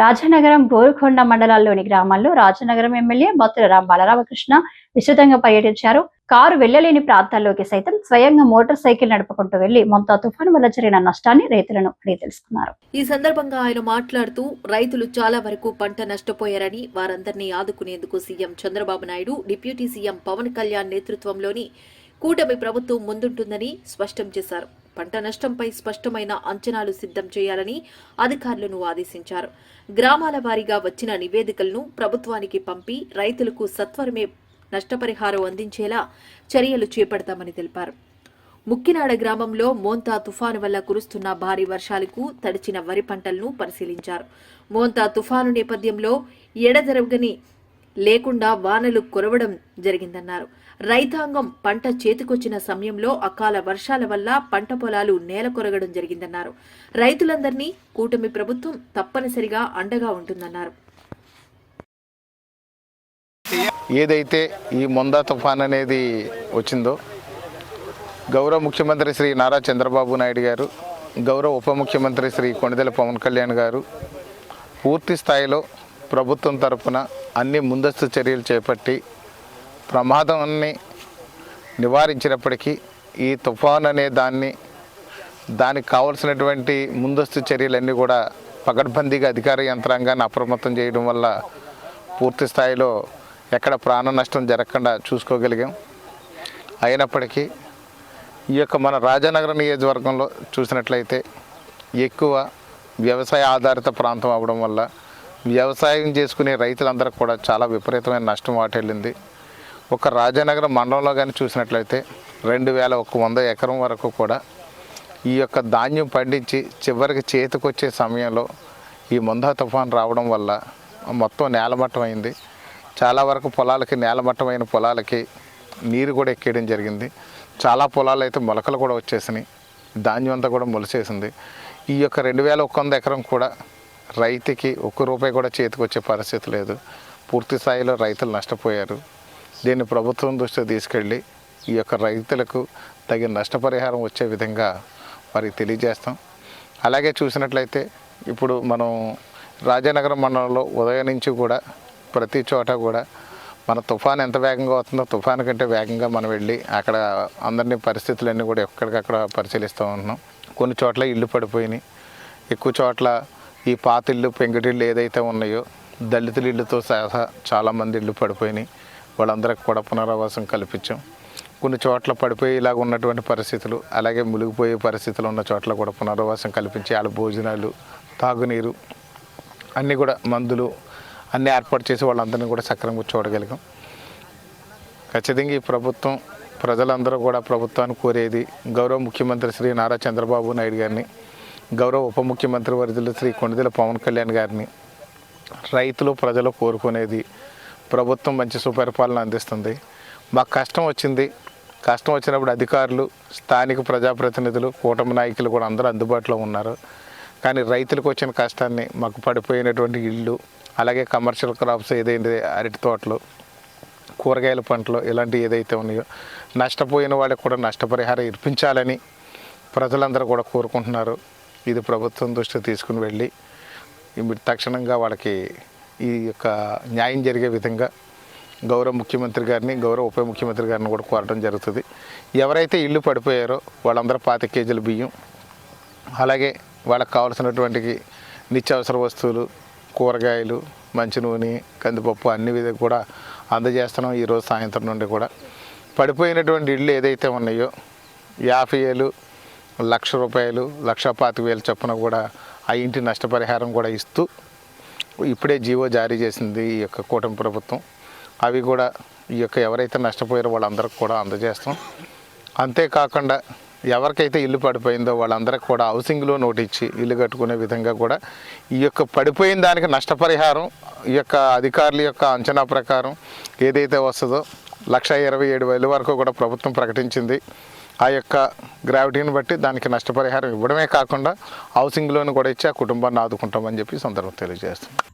రాజనగరం బోరుకొండ మండలాల్లోని గ్రామాల్లో రాజనగరం ఎమ్మెల్యే బొత్తుల రామ్ బాలరామకృష్ణ విస్తృతంగా పర్యటించారు. కారు వెళ్ళలేని ప్రాంతాల్లోకి సైతం స్వయంగా మోటార్ సైకిల్ నడుపుకుంటూ వెళ్ళి మొంతా తుఫాను వల్ల జరిగిన నష్టాన్ని రైతులను అడిగి తెలుసుకున్నారు. ఈ సందర్భంగా ఆయన మాట్లాడుతూ రైతులు చాలా వరకు పంట నష్టపోయారని వారందరినీ ఆదుకునేందుకు CM Chandrababu Naidu deputy CM Pawan Kalyan నేతృత్వంలోని కూటమి ప్రభుత్వం ముందుంటుందని స్పష్టం చేశారు. పంట నష్టంపై స్పష్టమైన అంచనాలు సిద్ధం చేయాలని అధికారులను ఆదేశించారు. గ్రామాల వారీగా వచ్చిన నివేదికలను ప్రభుత్వానికి పంపి రైతులకు సత్వరమే నష్టపరిహారం అందించేలా చర్యలు చేపడతామని తెలిపారు. ముక్కినాడ గ్రామంలో మోంతా తుఫాను వల్ల కురుస్తున్న భారీ వర్షాలకు తడిచిన వరి పంటలను పరిశీలించారు. మోంతా తుఫాను నేపథ్యంలో ఎడజరగని లేకుండా వానలు కురవడం జరిగిందన్నారు. రైతాంగం పంట చేతికొచ్చిన సమయంలో అకాల వర్షాల వల్ల పంట పొలాలు నేల కొరగడం జరిగిందన్నారు. రైతులందరినీ కూటమి ప్రభుత్వం తప్పనిసరిగా అండగా ఉంటుందన్నారు. ఏదైతే ఈ మొందా తుఫాన్ అనేది వచ్చిందో గౌరవ ముఖ్యమంత్రి శ్రీ నారా చంద్రబాబు నాయుడు గారు గౌరవ ఉప ముఖ్యమంత్రి శ్రీ కొణిదెల పవన్ కళ్యాణ్ గారు పూర్తి స్థాయిలో ప్రభుత్వం తరపున అన్ని ముందస్తు చర్యలు చేపట్టి ప్రమాదాన్ని నివారించినప్పటికీ ఈ తుఫాన్ అనే దాన్ని దానికి కావలసినటువంటి ముందస్తు చర్యలన్నీ కూడా పగడ్బందీగా అధికార యంత్రాంగాన్ని అప్రమత్తం చేయడం వల్ల పూర్తి స్థాయిలో ఎక్కడ ప్రాణ నష్టం జరగకుండా చూసుకోగలిగాం. అయినప్పటికీ ఈ యొక్క మన రాజానగరం నియోజకవర్గంలో చూసినట్లయితే ఎక్కువ వ్యవసాయ ఆధారిత ప్రాంతం అవడం వల్ల వ్యవసాయం చేసుకునే రైతులందరూ కూడా చాలా విపరీతమైన నష్టం వాటిల్లింది. ఒక రాజానగరం మండలంలో కానీ చూసినట్లయితే రెండు వేల ఒక వంద ఎకరం వరకు కూడా ఈ యొక్క ధాన్యం పండించి చివరికి చేతికొచ్చే సమయంలో ఈ ముందా తుఫాన్ రావడం వల్ల మొత్తం నేలమట్టం అయింది. చాలా వరకు పొలాలకి నేలమట్టమైన పొలాలకి నీరు కూడా ఎక్కేయడం జరిగింది. చాలా పొలాలు అయితే మొలకలు కూడా వచ్చేసినాయి. ధాన్యం అంతా కూడా మొలిసేసింది ఈ యొక్క రెండు వేల ఒక వంద ఎకరం కూడా రైతుకి ఒక్క రూపాయి కూడా చేతికి వచ్చే పరిస్థితి లేదు. పూర్తి స్థాయిలో రైతులు నష్టపోయారు. దీన్ని ప్రభుత్వం దృష్టికి తీసుకెళ్ళి ఈ యొక్క రైతులకు తగిన నష్టపరిహారం వచ్చే విధంగా వారికి తెలియజేస్తాం. అలాగే చూసినట్లయితే ఇప్పుడు మనం రాజానగరం మండలంలో ఉదయం నుంచి కూడా ప్రతి చోట కూడా మన తుఫాన్ ఎంత వేగంగా వస్తుందో తుఫాన్ కంటే వేగంగా మనం వెళ్ళి అక్కడ అందరినీ పరిస్థితులన్నీ కూడా ఎక్కడికక్కడ పరిశీలిస్తూ ఉంటున్నాం. కొన్ని చోట్ల ఇల్లు పడిపోయినాయి. ఎక్కువ చోట్ల ఈ పాత ఇల్లు పెంకుటిల్లు ఏదైతే ఉన్నాయో దళితుల ఇళ్ళతో సహా చాలామంది ఇళ్ళు పడిపోయినాయి. వాళ్ళందరికి కూడా పునరావాసం కల్పించాం. కొన్ని చోట్ల పడిపోయేలాగా ఉన్నటువంటి పరిస్థితులు అలాగే మునిగిపోయే పరిస్థితులు ఉన్న చోట్ల కూడా పునరావాసం కల్పించి వాళ్ళ భోజనాలు తాగునీరు అన్నీ కూడా మందులు అన్నీ ఏర్పాటు చేసి వాళ్ళందరినీ కూడా సక్రమంగా చూడగలిగాం. ఖచ్చితంగా ఈ ప్రభుత్వం ప్రజలందరూ కూడా ప్రభుత్వాన్ని కోరేది గౌరవ ముఖ్యమంత్రి శ్రీ నారా చంద్రబాబు నాయుడు గారిని గౌరవ ఉప ముఖ్యమంత్రి వర్యులు శ్రీ కొణిదెల పవన్ కళ్యాణ్ గారిని రైతులు ప్రజలు కోరుకునేది ప్రభుత్వం మంచి సుపరిపాలన అందిస్తుంది. మాకు కష్టం వచ్చింది. కష్టం వచ్చినప్పుడు అధికారులు స్థానిక ప్రజాప్రతినిధులు కూటమి నాయకులు కూడా అందరూ అందుబాటులో ఉన్నారు. కానీ రైతులకు వచ్చిన కష్టాన్ని మాకు పడిపోయినటువంటి ఇళ్ళు అలాగే కమర్షియల్ క్రాప్స్ ఏదైతే అరటి తోటలు కూరగాయల పంటలు ఇలాంటివి ఏదైతే ఉన్నాయో నష్టపోయిన వాళ్ళకి కూడా నష్టపరిహారం ఇప్పించాలని ప్రజలందరూ కూడా కోరుకుంటున్నారు. ఇది ప్రభుత్వం దృష్టికి తీసుకుని వెళ్ళి తక్షణంగా వాళ్ళకి ఈ యొక్క న్యాయం జరిగే విధంగా గౌరవ ముఖ్యమంత్రి గారిని గౌరవ ఉప ముఖ్యమంత్రి గారిని కూడా కోరడం జరుగుతుంది. ఎవరైతే ఇల్లు పడిపోయారో వాళ్ళందరూ పాతి కేజీల బియ్యం అలాగే వాళ్ళకి కావాల్సినటువంటి నిత్యావసర వస్తువులు కూరగాయలు మంచి నూనె కందిపప్పు అన్ని విధ కూడా అందజేస్తున్నాం ఈరోజు సాయంత్రం నుండి కూడా. పడిపోయినటువంటి ఇళ్ళు ఏదైతే ఉన్నాయో యాభై వేలు లక్ష రూపాయలు లక్ష పాతిక వేలు చొప్పున కూడా ఆ ఇంటి నష్టపరిహారం కూడా ఇస్తూ ఇప్పుడే జీవో జారీ చేసింది ఈ యొక్క కూటమి ప్రభుత్వం. అవి కూడా ఈ యొక్క ఎవరైతే నష్టపోయారో వాళ్ళందరికీ కూడా అందజేస్తాం. అంతేకాకుండా ఎవరికైతే ఇల్లు పడిపోయిందో వాళ్ళందరికీ కూడా హౌసింగ్ లోన్ ఒకటి ఇచ్చి ఇల్లు కట్టుకునే విధంగా కూడా ఈ యొక్క పడిపోయిన దానికి నష్టపరిహారం ఈ యొక్క అధికారుల యొక్క అంచనా ప్రకారం ఏదైతే వస్తుందో లక్ష ఇరవై ఏడు వేల వరకు కూడా ప్రభుత్వం ప్రకటించింది. ఆ యొక్క గ్రావిటీని బట్టి దానికి నష్టపరిహారం ఇవ్వడమే కాకుండా హౌసింగ్ లోన్ కూడా ఇచ్చి ఆ కుటుంబాన్ని ఆదుకుంటామని చెప్పి సందర్భం తెలియజేస్తుంది